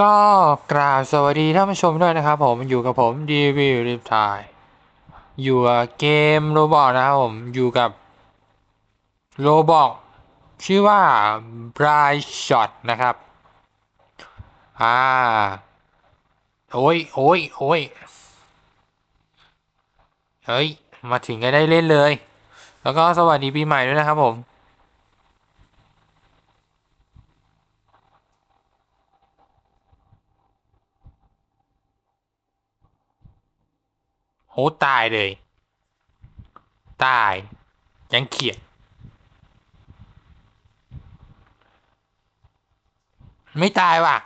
ก็กราบสวัสดีท่านผู้ชมด้วยนะครับผมอยู่กับผมดีวีริทายอยู่กับเกมโรบอกนะครับผมอยู่กับโรบอกชื่อว่า Bright Shot นะครับอ่าโอ้ยโอ้ยโอ้ยเฮ้ยมาถึงก็ได้เล่นเลย แล้วก็สวัสดีปีใหม่ด้วยนะครับผม โหตายเลย ตาย ยังเขียด ไม่ตายว่ะ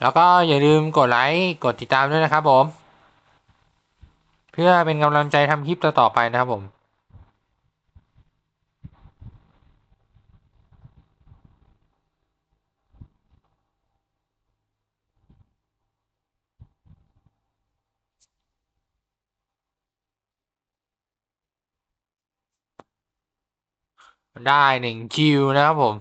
แล้วก็อย่าลืมกดไลค์กดติดตามด้วยนะครับผม เพื่อเป็นกำลังใจทำคลิปต่อๆไปนะครับผม ได้หนึ่งคิวนะครับผม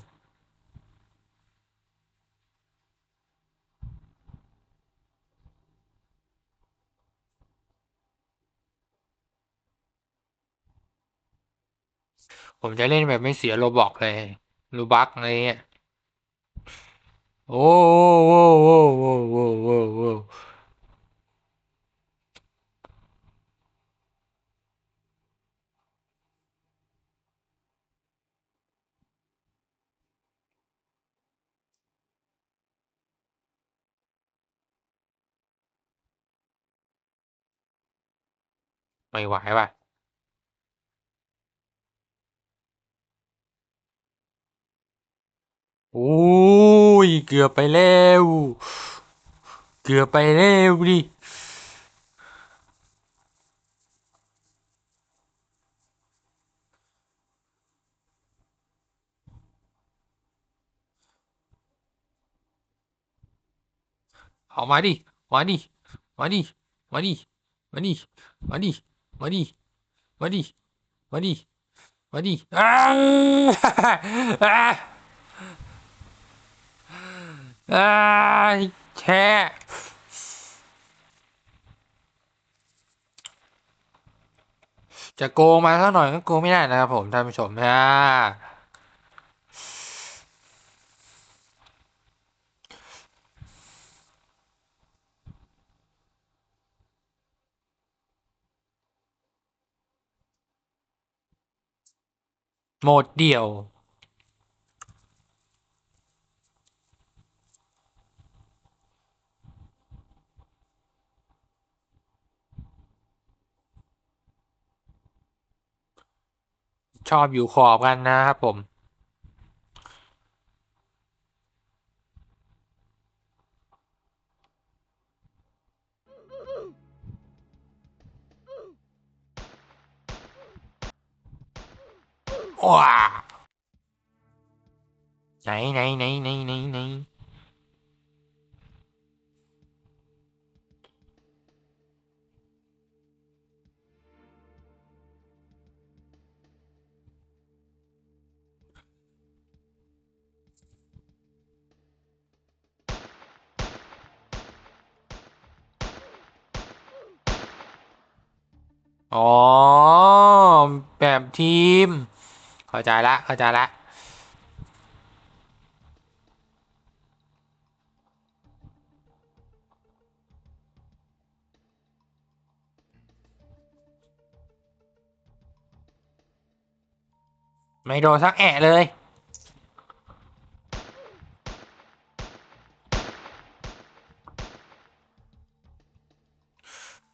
ผมจะเล่นแบบไม่เสียโลบอกเลย รูบักอะไรเงี้ย โอ้โหโอ้โหโอ้โหโอ้โห ไม่ไหวว่ะโอ้ยเกือบไปแล้วเกือบไปแล้วดิเอามาดิ มาดิ มาดิ มาดิ มาดิ มาดิ มาดิ มาดิ มาดิ มาดิอ้าอ้าอ้าแช่จะโกงมาสักหน่อยก็โกงไม่ได้นะครับผมท่านผู้ชมนะ โหมดเดี่ยว ชอบอยู่ขอบกันนะครับผม ไหนไหนไหนไหนไหนไหนอ๋อ แบบทีม เข้าใจละ เข้าใจละ ไม่โดนสักแอะเลย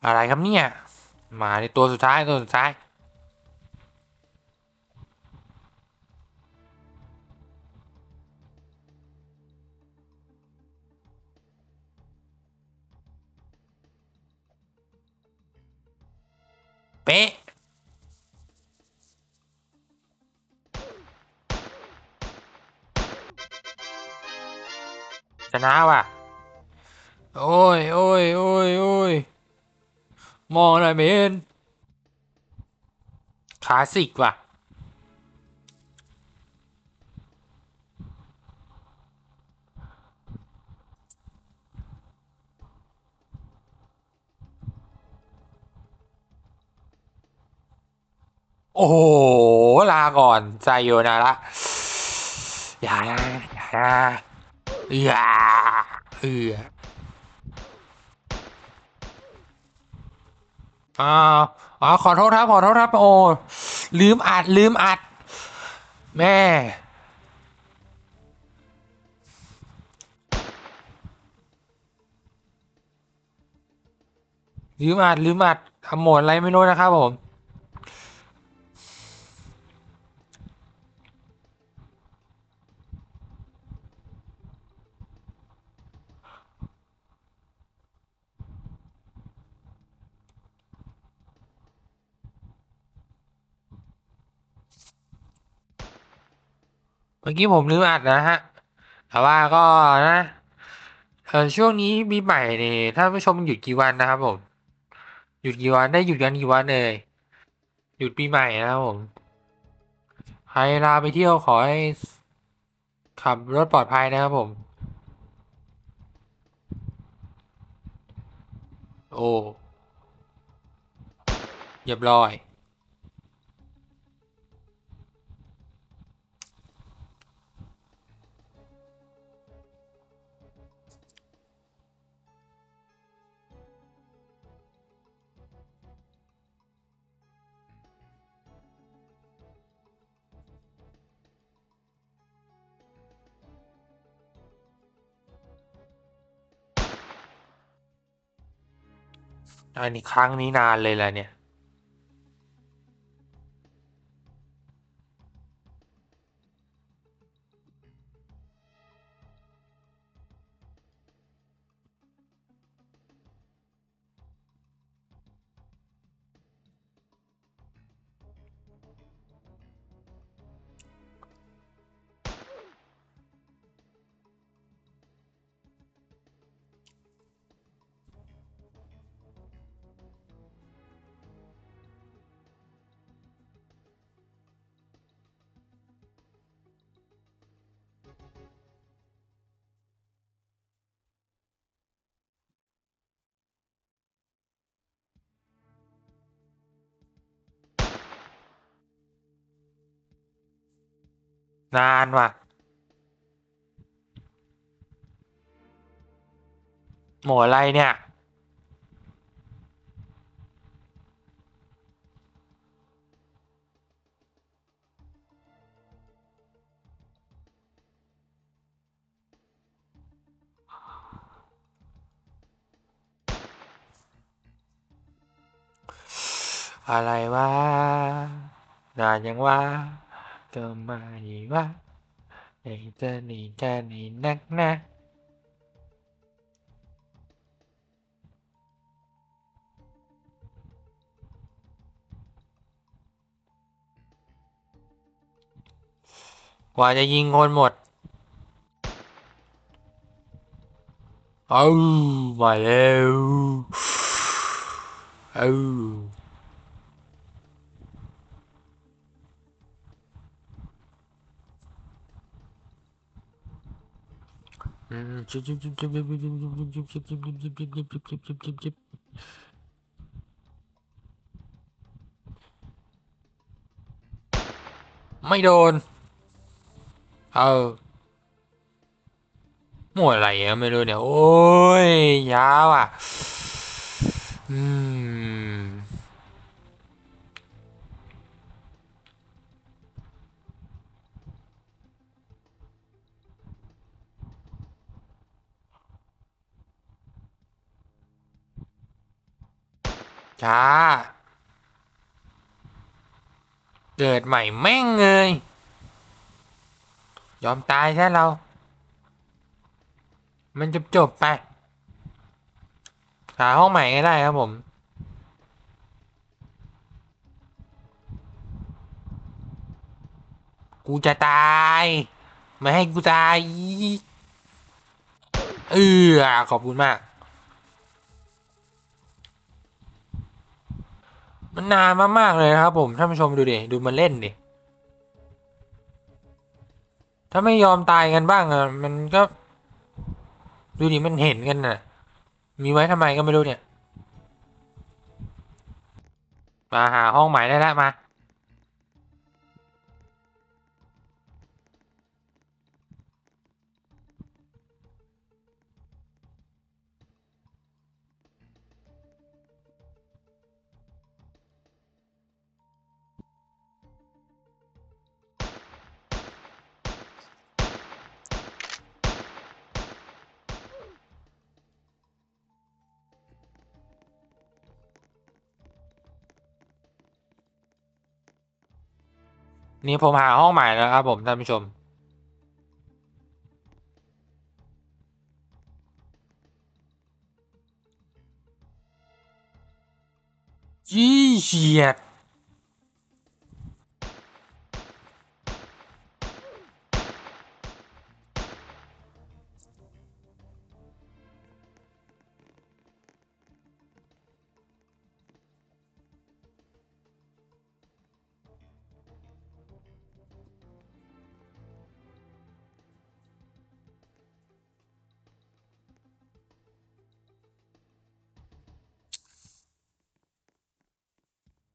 อะไรครับเนี่ย มาในตัวสุดท้ายตัวสุดท้ายเป๊ะ ชนะว่ะ โอ้ยโอ้ยโอ้ยโอ้ยมองหน่อยเมนคลาสสิกว่ะ โอ้โห ลาก่อนใจโยนาละอย่าอย่า เอือเอืออ๋อขอโทษครับ ขอโทษครับ โอ้ลืมอัด ลืมอัด แม่ ลืมอัด ลืมอัดทำหมดอะไรไม่รู้นะครับผม เมื่อกี้ผมลืมอัดนะฮะ แต่ว่าก็นะเออช่วงนี้ปีใหม่เนี่ยท่านผู้ชมหยุดกี่วันนะครับผมหยุดกี่วันได้หยุดกันกี่วันเลยหยุดปีใหม่นะครับผมใครลาไปเที่ยวขอให้ขับรถปลอดภัยนะครับผม โอ้เรียบร้อย อันนี้ครั้งนี้นานเลยแหละเนี่ย นานว่ะ หมวดอะไรเนี่ย อะไรวะนานยังวะ cơ mà gì quá. Này tên này cha này nắc na กว่าจะยิงคนหมดเอามาแล้วเอา จุ๊บจุ๊บจุ๊บจุ๊บจุ๊บจุ๊บจุ๊บจุ๊บจุ๊บจุ๊บจุ๊บจุ๊บจุ๊บจุ๊บจุ๊บจุ๊บจุ๊บไม่โดน เออหมวดอะไรอะไม่รู้เนี่ย โอ้ย ยาวอะ อืม ช้า เกิดใหม่แม่งเลย ยอมตายซะเรา มันจบจบไป หาห้องใหม่ก็ได้ครับผมกูจะตาย ไม่ให้กูตาย เออขอบคุณมาก มันนานมากๆเลยนะครับผมท่านผู้ชมดูดิดูมันเล่นดิถ้าไม่ยอมตายกันบ้างอะมันก็ ดูดิมันเห็นกันน่ะ มีไว้ทำไมก็ไม่รู้เนี่ย มาหาห้องใหม่ได้แล้วมา นี่ผมหาห้องใหม่แล้วครับผมท่านผู้ชมยี่เฉียด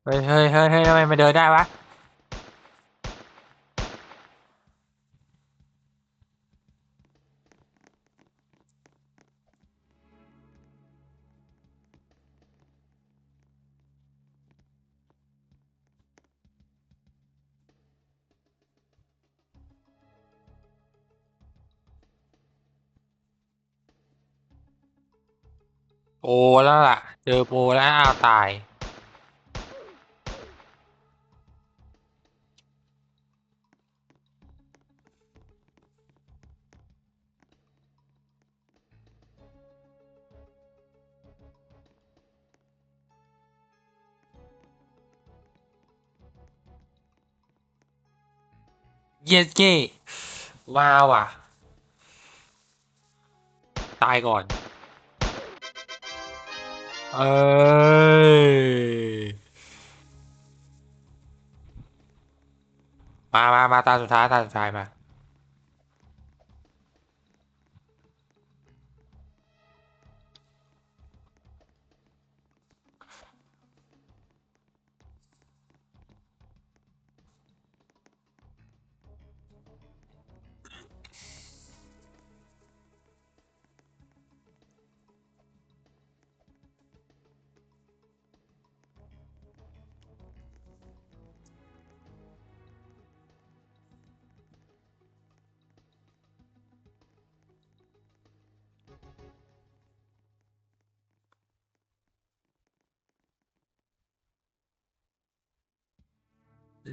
เฮ้ยเฮ้ยเฮ้ยเฮ้ยทำไมมาเดินได้วะโปแล้วล่ะ เจอโปแล้วอ้าวตาย เยสเก้มาว่ะ ตายก่อน เอ้ย มามามาตาสุดท้าย ตาสุดท้ายมา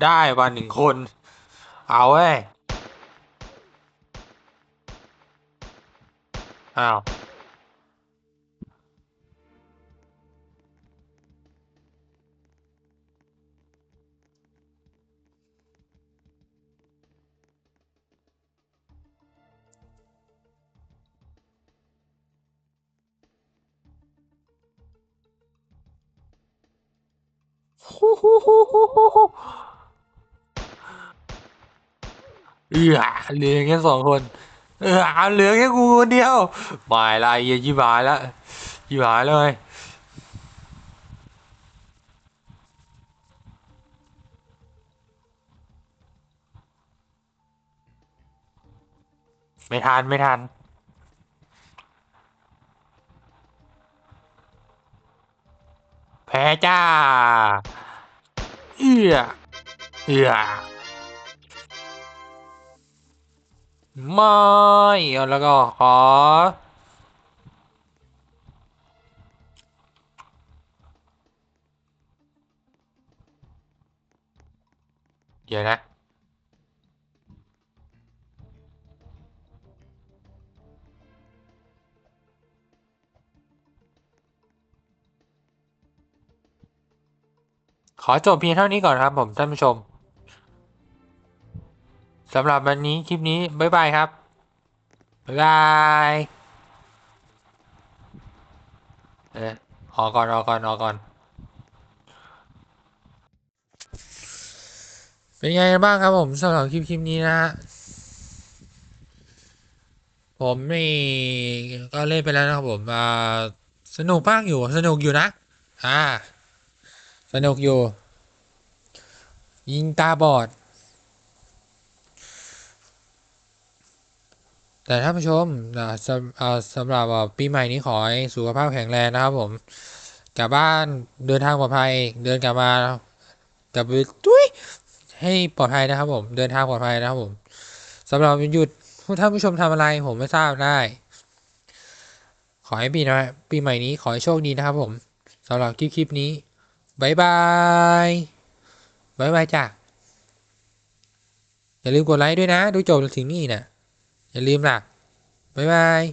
ได้วันหนึ่งคน เอาเว้ย อ้าว เออเหลือแค่สองคน เออเหลือแค่กูคนเดียวไม่ละอ้เหี้ยยี่บายล้วยี่บายเลยไม่ทัน ไม่ทันแพ้จ้า เอื้อเอื้อ ไม่แล้วก็ขอ เดี๋ยวนะขอจบเพียงเท่านี้ก่อนครับผมท่านผู้ชม สำหรับวันนี้คลิปนี้ บ๊ายบายครับ บ๊ายบายเออออกก่อนออกก่อนออกก่อน เป็นไงบ้างครับผมสำหรับคลิปคลิปนี้นะฮะผมนี่ก็เล่นไปแล้วนะครับผมอ่าสนุกมากอยู่สนุกอยู่นะอ่าสนุกอยู่ ยิงตาบอด แต่ท่านผู้ชมสำสำหรับปีใหม่นี้ขอให้สุขภาพแข็งแรงนะครับผมกลับบ้านเดินทางปลอดภัย เดินกลับมากลับตุ้ยให้ปลอดภัยนะครับ ผมเดินทางปลอดภัยนะครับผมสำหรับวันหยุดท่านผู้ชมทำอะไรผมไม่ทราบได้ ขอให้ปีนะปีใหม่นี้ขอให้โชคดีนะครับผมสำหรับคลิปคลิปนี้บายบายบายบายจ้ะอย่าลืมกดไลค์ด้วยนะ ดูจบถึงนี่นะ อย่าลืมล่ะ บ๊ายบาย